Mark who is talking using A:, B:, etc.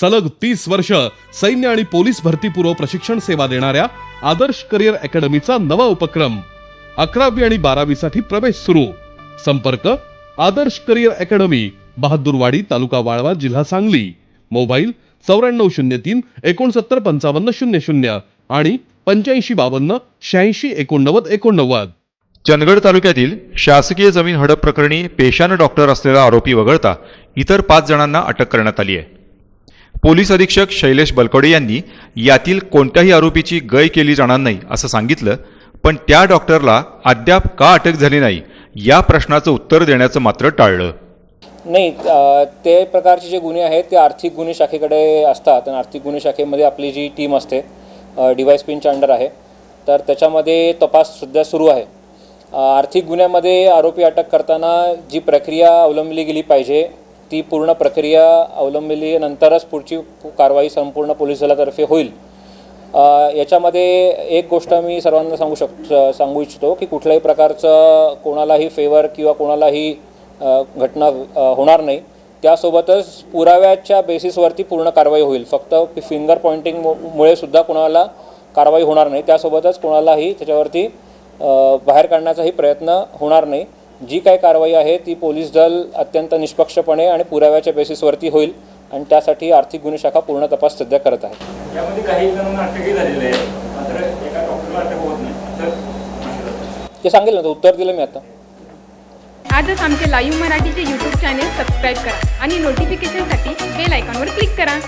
A: सलग तीस वर्ष सैन्य आणि पोलीस भरतीपूर्व प्रशिक्षण सेवा देणाऱ्या आदर्श करिअर अकॅडमीचा नवा उपक्रम अकरावी आणि बारावीसाठी प्रवेश सुरू. संपर्क आदर्श करिअर अकॅडमी बहादूरवाडी तालुका वाळवा जिल्हा सांगली. मोबाईल चौऱ्याण्णव शून्य तीन एकोणसत्तर पंचावन्न शून्य शून्य आणि पंच्याऐंशी बावन्न शहाऐंशी एकोणनव्वद एकोणनव्वद.
B: चंदगड तालुक्यातील शासकीय जमीन हडप प्रकरणी पेशानं डॉक्टर असलेला आरोपी वगळता इतर पाच जणांना अटक करण्यात आली आहे. पोलीस अधीक्षक शैलेश बलकवडे यांनी यातील कोणत्याही आरोपीची गय केली जाणार नाही असं सांगितलं पण त्या डॉक्टरला अद्याप का अटक झाली नाही या प्रश्नाचं उत्तर देण्याचं मात्र टाळलं.
C: नाही ते प्रकारचे जे गुन्हे आहेत ते आर्थिक गुन्हे शाखेकडे असतात आणि आर्थिक गुन्हे शाखेमध्ये आपली जी टीम असते डी पिनच्या अंडर आहे तर त्याच्यामध्ये तपास सध्या सुरू आहे. आर्थिक गुन्ह्यामध्ये आरोपी अटक करताना जी प्रक्रिया अवलंबली गेली पाहिजे ती पूर्ण प्रक्रिया अवलंबिली नंतरच पुढची कारवाई संपूर्ण पोलीस दलातर्फे होईल. याच्यामध्ये एक गोष्ट मी सर्वांना सांगू शक सांगू इच्छितो की कुठल्याही प्रकारचं कोणालाही फेवर किंवा कोणालाही घटना होणार नाही. त्यासोबतच पुराव्याच्या बेसिसवरती पूर्ण कारवाई होईल. फक्त फिंगर पॉइंटिंगमुळे सुद्धा कोणाला कारवाई होणार नाही. त्यासोबतच कोणालाही त्याच्यावरती बाहेर काढण्याचाही प्रयत्न होणार नाही. जी काही कारवाई आहे ती पोलीस दल अत्यंत निष्पक्षपणे आणि पुराव्याच्या बेसिसवरती होईल आणि त्यासाठी आर्थिक गुन्हे शाखा पूर्ण तपास सध्या करत आहे.
D: यामध्ये काही जणांना अटकही झालेली आहे मात्र एका डॉक्टरला अटक होत नाही. तर
C: ते सांगेल ना तर उत्तर दिलं मी आता.
E: आजच आमचे लाईव्ह मराठीचे यूट्यूब चॅनेल सबस्क्राईब करा आणि नोटिफिकेशनसाठी बेल आयकॉनवर क्लिक करा.